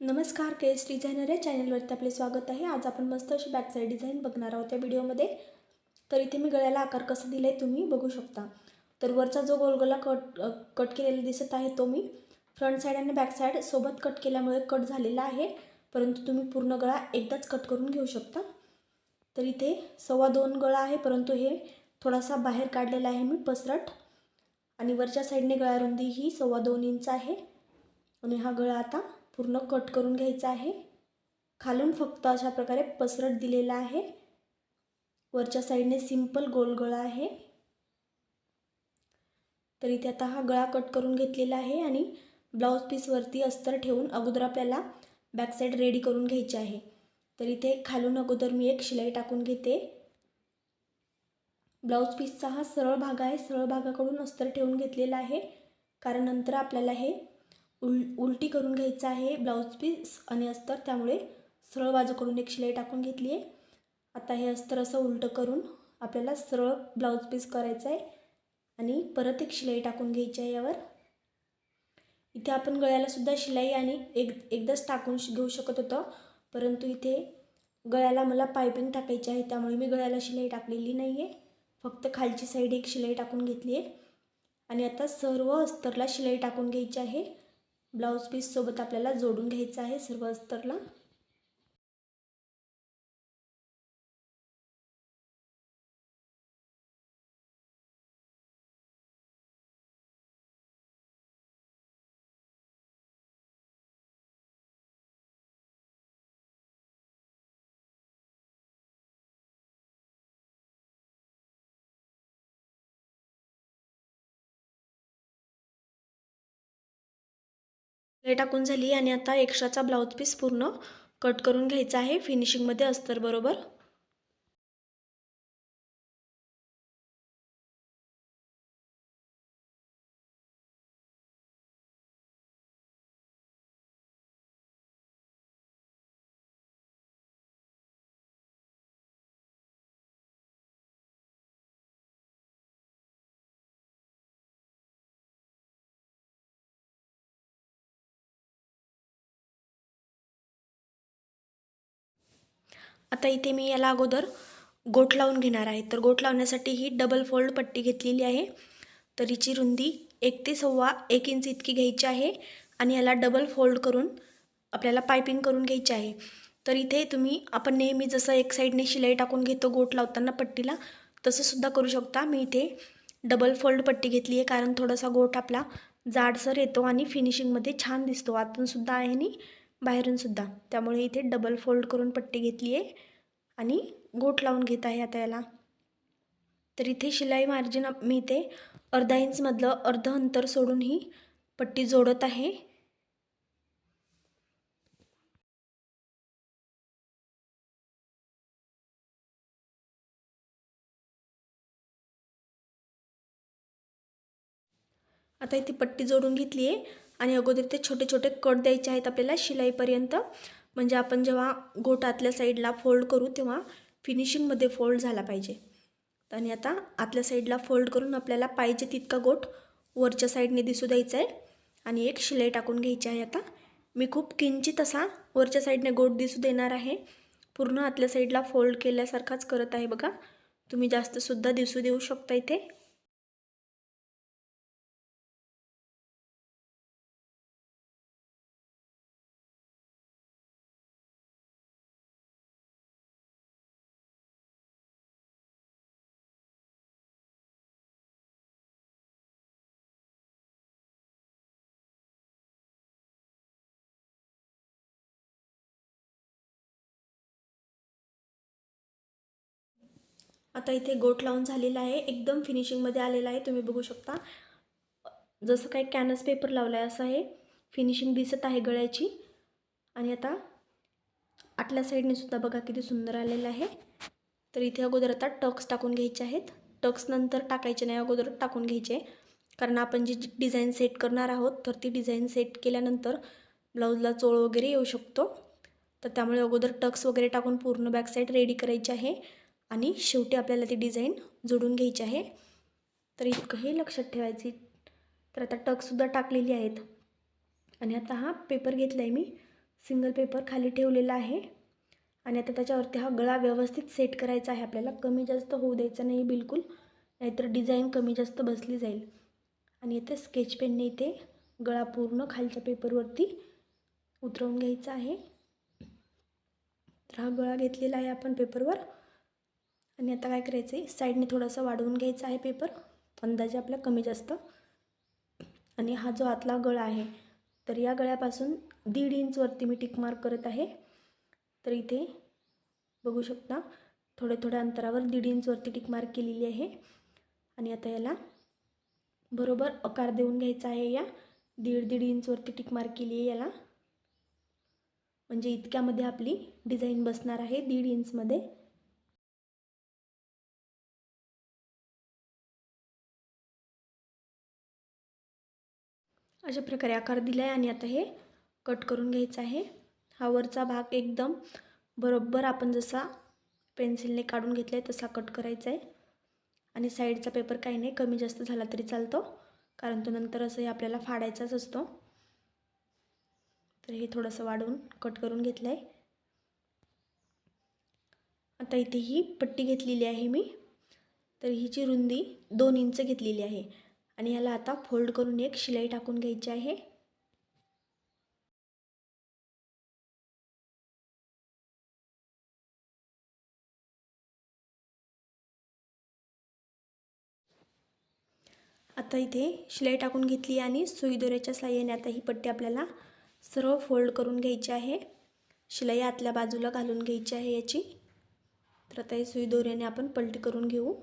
नमस्कार केस डिझायनर या चॅनलवरती आपले स्वागत आहे. आज आपण मस्त अशी बॅक साईड डिझाईन बघणार आहोत या व्हिडिओमध्ये. तर इथे मी गळ्याला आकार कसा दिला आहे तुम्ही बघू शकता. तर वरचा जो गोलगोला कट कट केलेला दिसत आहे तो मी फ्रंट साईड आणि बॅक साईड सोबत कट केल्यामुळे कट झालेला आहे. परंतु तुम्ही पूर्ण गळा एकदाच कट करून घेऊ शकता. तर इथे सव्वा दोन गळा आहे परंतु हे थोडासा बाहेर काढलेला आहे मी पसरट. आणि वरच्या साईडने गळा रुंदी ही सव्वा दोन इंच आहे. आणि हा गळा आता पूर्ण कट करून घ्यायचा आहे. खालून फक्त अशा प्रकारे पसरट दिलेला आहे. वरच्या साईडने सिंपल गोल गळा आहे. तर इथे आता हा गळा कट करून घेतलेला आहे आणि ब्लाऊज पीसवरती अस्तर ठेवून अगोदर आपल्याला बॅक साईड रेडी करून घ्यायची आहे. तर इथे खालून अगोदर मी एक शिलाई टाकून घेते. ब्लाऊज पीसचा हा सरळ भाग आहे. सरळ भागाकडून अस्तर ठेवून घेतलेला आहे. कारण नंतर आपल्याला हे उल उलटी करून घ्यायचं आहे. ब्लाऊज पीस आणि अस्तर त्यामुळे सरळ बाजूकडून एक शिलाई टाकून घेतली आहे. आता हे अस्तर असं उलटं करून आपल्याला सरळ ब्लाऊज पीस करायचं आहे आणि परत एक शिलाई टाकून घ्यायची आहे यावर. इथे आपण गळ्यालासुद्धा शिलाई आणि एक एकदाच टाकून घेऊ शकत होतं. परंतु इथे गळ्याला मला पायपिंग टाकायची आहे त्यामुळे मी गळ्याला शिलाई टाकलेली नाही आहे फक्त खालची साईड एक शिलाई टाकून घेतली आहे. आणि आता सर्व अस्तरला शिलाई टाकून घ्यायची आहे. ब्लाऊज पीससोबत आपल्याला जोडून घ्यायचं आहे सर्व अस्तरला. शिलाई टाकून झाली आणि आता एक्स्ट्राचा ब्लाऊज पीस पूर्ण कट करून घ्यायचा आहे. फिनिशिंगमध्ये अस्तर बरोबर. आता इथे मी याला अगोदर गोठ लावून घेणार आहे. तर गोठ लावण्यासाठी ही डबल फोल्ड पट्टी घेतलेली आहे. तर हिची रुंदी एक ते सव्वा एक इंच इतकी घ्यायची आहे आणि याला डबल फोल्ड करून आपल्याला पायपिंग करून घ्यायची आहे. तर इथे तुम्ही आपण नेहमी जसं एक साईडने शिलाई टाकून घेतो गोठ लावताना पट्टीला तसंसुद्धा करू शकता. मी इथे डबल फोल्ड पट्टी घेतली आहे कारण थोडासा गोठ आपला जाडसर येतो आणि फिनिशिंगमध्ये छान दिसतो. आतूनसुद्धा आहे आणि बाहेरूनसुद्धा त्यामुळे इथे डबल फोल्ड करून पट्टी घेतली आहे आणि गोट लावून घेत आहे आता याला. तर इथे शिलाई मार्जिन मी इथे अर्धा इंचमधलं अर्ध अंतर सोडून ही पट्टी जोडत आहे. आता इथे पट्टी जोडून घेतली आहे. आणि अगोदर ते छोटे छोटे कट द्यायचे आहेत आपल्याला शिलाईपर्यंत. म्हणजे आपण जेव्हा गोट आतल्या साईडला फोल्ड करू तेव्हा फिनिशिंगमध्ये फोल्ड झाला पाहिजे. आणि आता आतल्या साईडला फोल्ड करून आपल्याला पाहिजे तितका गोट वरच्या साईडने दिसू द्यायचा आहे. आणि एक शिलाई टाकून घ्यायची आहे आता. मी खूप किंचित असा वरच्या साईडने गोट दिसू देणार आहे. पूर्ण आतल्या साईडला फोल्ड केल्यासारखाच करत आहे बघा. तुम्ही जास्तसुद्धा दिसू देऊ शकता इथे. आता इथे गोट लावून झालेला आहे. एकदम फिनिशिंगमध्ये आलेला आहे. तुम्ही बघू शकता. जसं काही कॅनस पेपर लावला आहे असं आहे. फिनिशिंग दिसत आहे गळ्याची. आणि आता आतल्या साईडने सुद्धा बघा किती सुंदर आलेलं आहे. तर इथे अगोदर आता टक्स टाकून घ्यायचे आहेत. टक्स नंतर टाकायचे नाही अगोदर टाकून घ्यायचे. कारण आपण जी डिझाईन सेट करणार आहोत तर ती डिझाईन सेट केल्यानंतर ब्लाऊजला चोळ वगैरे येऊ शकतो. तर त्यामुळे अगोदर टक्स वगैरे टाकून पूर्ण बॅक साईड रेडी करायची आहे. आणि शेवटी आपल्याला ती डिझाईन जोडून घ्यायची आहे. तर इतकं हे लक्षात ठेवायची. तर आता टकसुद्धा टाकलेली आहेत. आणि आता हा पेपर घेतला आहे मी. सिंगल पेपर खाली ठेवलेला आहे. आणि आता त्याच्यावरती हा गळा व्यवस्थित सेट करायचा आहे. आपल्याला कमी जास्त होऊ द्यायचा नाही बिलकुल. नाहीतर डिझाईन कमी जास्त बसली जाईल. आणि इथे स्केच पेनने इथे गळा पूर्ण खालच्या पेपरवरती उतरवून घ्यायचा आहे. तर हा गळा घेतलेला आहे आपण पेपरवर. आणि आता काय करायचं आहे? साईडने थोडंसं वाढवून घ्यायचं आहे पेपर अंदाजे आपला कमी जास्त. आणि हा जो आतला गळा आहे तर या गळ्यापासून दीड इंचवरती मी टिक मार्क करत आहे. तर इथे बघू शकता थोड्या थोड्या अंतरावर दीड इंचवरती टिक मार्क केलेली आहे. आणि आता याला बरोबर आकार देऊन घ्यायचा आहे या. दीड दीड इंचवरती टिक मार्क केली आहे याला. म्हणजे इतक्यामध्ये आपली डिझाईन बसणार आहे दीड इंचमध्ये अशा प्रकारे आकार दिला आहे आणि आता हे कट करून घ्यायचं आहे. हा वरचा भाग एकदम बरोबर आपण जसा पेन्सिलने काढून घेतला आहे तसा कट करायचा आहे आणि साईडचा पेपर काही नाही कमी जास्त झाला तरी चालतो कारण तो नंतर असंही आपल्याला फाडायचाच असतो. तर हे थोडंसं वाढवून कट करून घेतलं आहे आता इथे ही पट्टी घेतलेली आहे मी. तर हिची रुंदी दोन इंच घेतलेली आहे. आणि याला आता फोल्ड करून एक शिलाई टाकून घ्यायची आहे. आता इथे शिलाई टाकून घेतली आणि सुई दोऱ्याच्या साह्याने आता ही पट्टी आपल्याला सर्व फोल्ड करून घ्यायची आहे. शिलाई आतल्या बाजूला घालून घ्यायची आहे याची. तर आता ही सुई दोऱ्याने आपण पलटी करून घेऊ.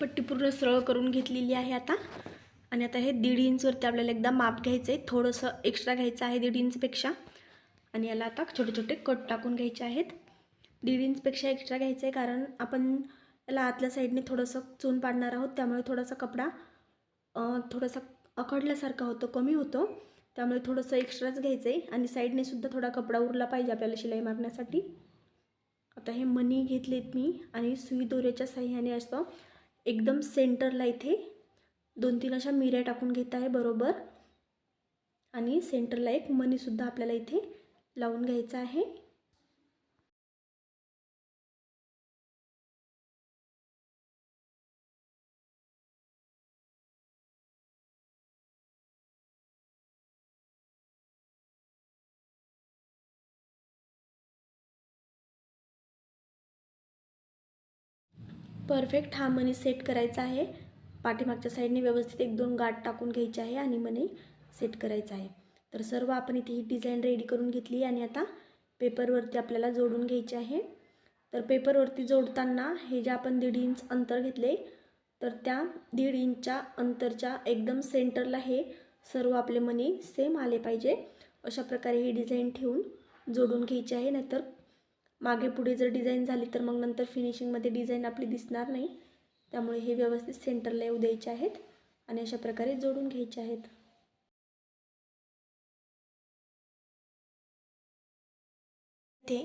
पट्टी पूर्ण सरळ करून घेतलेली आहे आता. आणि आता हे दीड इंचवरती आपल्याला एकदा माप घ्यायचं आहे थोडंसं एक्स्ट्रा घ्यायचं आहे दीड इंचपेक्षा आणि याला आता छोटे छोटे कट टाकून घ्यायचे आहेत. दीड इंचपेक्षा एक्स्ट्रा घ्यायचं आहे कारण आपण याला आतल्या साईडने थोडंसं चून पाडणार आहोत. त्यामुळे थोडासा कपडा थोडासा अकडल्यासारखा होतो कमी होतो. त्यामुळे थोडंसं एक्स्ट्राच घ्यायचं आहे आणि साईडने सुद्धा थोडा कपडा उरला पाहिजे आपल्याला शिलाई मारण्यासाठी. आता हे मनी घेतलेत मी. आणि सुई दोऱ्याच्या साह्याने असतो एकदम सेंटरला इथे दोन तीन अशा मिऱ्या टाकून घेत आहे बरोबर. आणि सेंटरला एक मनीसुद्धा आपल्याला इथे लावून घ्यायचा आहे. परफेक्ट हा मनी सेट करायचा आहे. पाठीमागच्या साईडने व्यवस्थित एक दोन गाठ टाकून घ्यायची आहे आणि मनी सेट करायचा आहे. तर सर्व आपण इथे ही डिझाईन रेडी करून घेतली आणि आता पेपरवरती आपल्याला जोडून घ्यायचे आहे. तर पेपरवरती जोडताना हे जे आपण दीड इंच अंतर घेतले तर त्या दीड इंचच्या अंतरच्या एकदम सेंटरला हे सर्व आपले मनी सेम आले पाहिजे. अशा प्रकारे ही डिझाईन ठेवून जोडून घ्यायची आहे नाहीतर मागे पुढे जर डिझाईन झाली तर मग नंतर फिनिशिंगमध्ये डिझाईन आपली दिसणार नाही. त्यामुळे हे व्यवस्थित सेंटरला येऊ द्यायचे आहेत आणि अशा प्रकारे जोडून घ्यायचे आहेत. इथे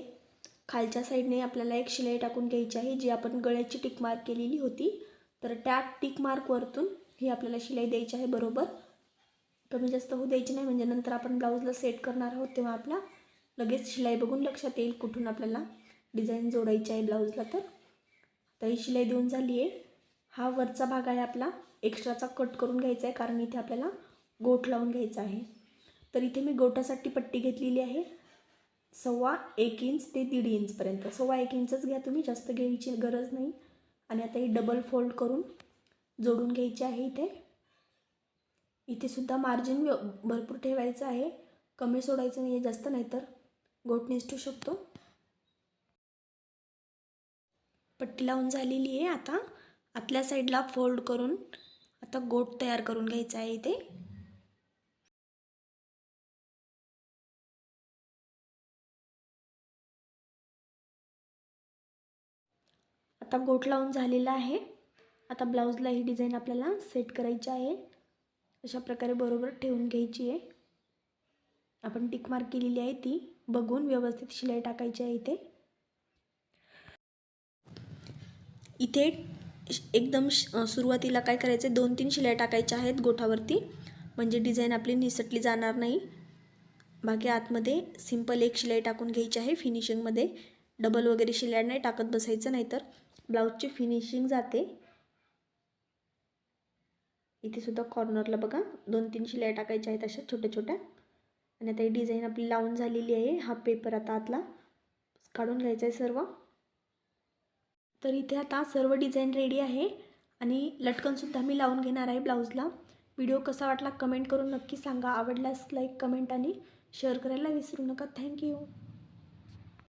खालच्या साईडने आपल्याला एक शिलाई टाकून घ्यायची आहे जी आपण गळ्याची टिक मार्क केलेली होती. तर त्या टिक मार्कवरतून ही आपल्याला शिलाई द्यायची आहे बरोबर. कमी जास्त होऊ द्यायची नाही म्हणजे नंतर आपण ब्लाऊजला सेट करणार आहोत तेव्हा आपला लगेच शिलाई बघून लक्षात येईल कुठून आपल्याला डिझाईन जोडायची आहे ब्लाऊजला तर. आता ही शिलाई देऊन झाली आहे. हा वरचा भाग आहे आपला. एक्स्ट्राचा कट करून घ्यायचा आहे कारण इथे आपल्याला गोठ लावून घ्यायचा आहे. तर इथे मी गोटासाठी पट्टी घेतलेली आहे. सव्वा एक इंच ते दीड इंचपर्यंत सव्वा एक इंचच घ्या तुम्ही जास्त घ्यायची गरज नाही. आणि आता ही डबल फोल्ड करून जोडून घ्यायची आहे इथे. इथे सुद्धा मार्जिन भरपूर ठेवायचं आहे. कमी सोडायचं नाही आहे जास्त नाही गोटनेस ठेवू निसटू शकतो. पट्टी लावून झालेली आहे आता. आतल्या साईडला फोल्ड करून आता गोट तयार करून घ्यायचा आहे इथे. आता गोट लावून झालेला आहे. आता ब्लाऊजला ही डिझाईन आपल्याला सेट करायची आहे. अशा प्रकारे बरोबर ठेवून घ्यायची आहे. आपण टिक मार्क केलेली आहे ती. बघून व्यवस्थित शिलाई टाकायची आहे इथे. इथे एकदम श- सुरुवातीला काय करायचं आहे दोन तीन शिलाई टाकायच्या आहेत गोठावरती. म्हणजे डिझाईन आपली निसटली जाणार नाही. बाकी आतमध्ये सिंपल एक शिलाई टाकून घ्यायची आहे फिनिशिंगमध्ये. डबल वगैरे शिलाई नाही टाकत बसायचं नाही तर ब्लाऊजची फिनिशिंग जाते. इथे सुद्धा कॉर्नरला बघा दोन तीन शिलाई टाकायच्या आहेत अशा छोट्या छोट्या आणि आता ही डिझाईन आपली लावून झालेली आहे हा पेपर आता आतला. काढून घ्यायचा आहे सर्व. तर इथे आता सर्व डिझाईन रेडी आहे आणि लटकनसुद्धा मी लावून घेणार आहे ब्लाऊजला. व्हिडिओ कसा वाटला कमेंट करून नक्की सांगा. आवडल्यास लाईक कमेंट आणि शेअर करायला विसरू नका. थँक्यू